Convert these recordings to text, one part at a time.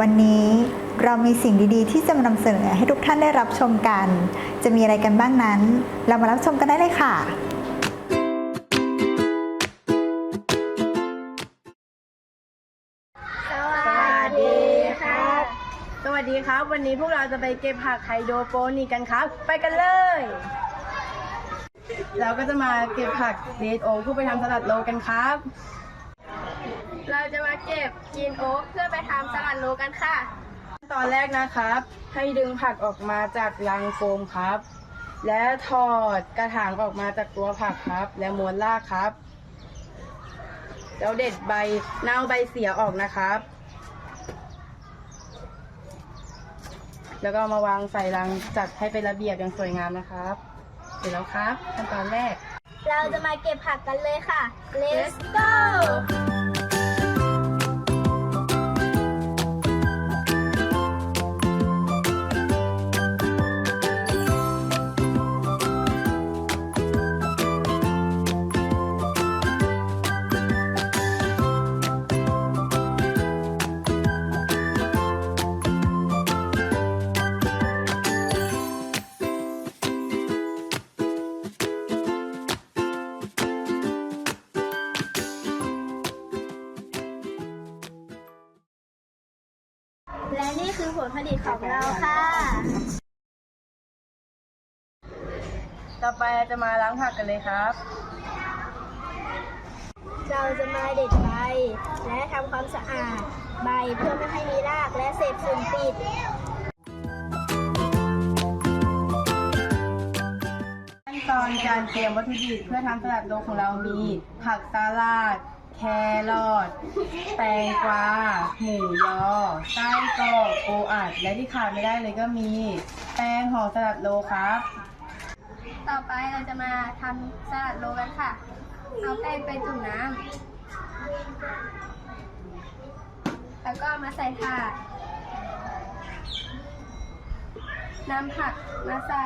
วันนี้เรามีสิ่งดีๆ ที่จะมานำเสนอให้ทุกท่านได้รับชมกัน จะมีอะไรกันบ้างนั้น เรามารับชมกันได้เลยค่ะ สวัสดีครับ สวัสดีครับ วันนี้พวกเราจะไปเก็บผักไฮโดรโปนิกกันครับ ไปกันเลย เราก็จะมาเก็บผักเดทโอเพื่อไปทำสลัดโลกันครับ เราจะมาเก็บกินโอ๊กเพื่อไปทำสลัดโลกันค่ะ ตอนแรกนะครับ ให้ดึงผักออกมาจากรังโฟมครับ และถอดกระถางออกมาจากตัวผักครับ และม้วนรากครับ แล้วเด็ดใบเน่าใบเสียออกนะครับ แล้วก็เอามาวางใส่รังจัดให้เป็นระเบียบอย่างสวยงามนะครับ เสร็จแล้วครับขั้นตอนแรกเราจะมาเก็บผักกันเลยค่ะ let's go และนี่คือผลผลิตของเราค่ะ ต่อไปเราจะมาล้างผักกันเลยครับ เราจะมาเด็ดใบ และทำความสะอาดใบเพื่อไม่ให้มีรากและเศษฝุ่นติด ขั้นตอนการเตรียมวัตถุดิบเพื่อทำสลัดโลของเรามีผักสลัด แครอทแตงกวา หมูยอ ไส้กรอกโออัด และที่ขาดไม่ได้เลยก็มี แป้งห่อสลัดโลครับ ต่อไปเราจะมาทำสลัดโลกันค่ะ เอาแป้งไปจุ่มน้ำ แล้วก็มาใส่ถาดนำผักมาใส่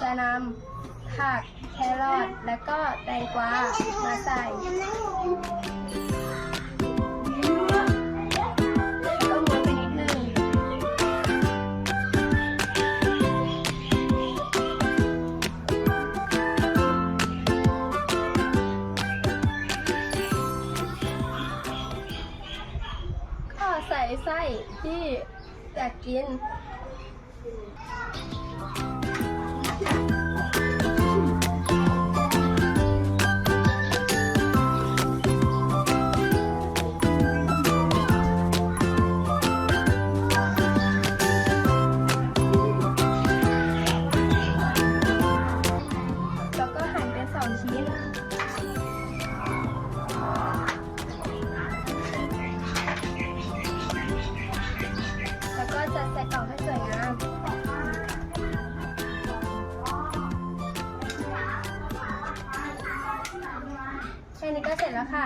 จะนำผักแครอทและก็แตงกวามาใส่ก็ม้วนไปนิดนึงก็ใส่ไส้ที่อยากกิน แล้วก็หั่น เสร็จแล้วค่ะ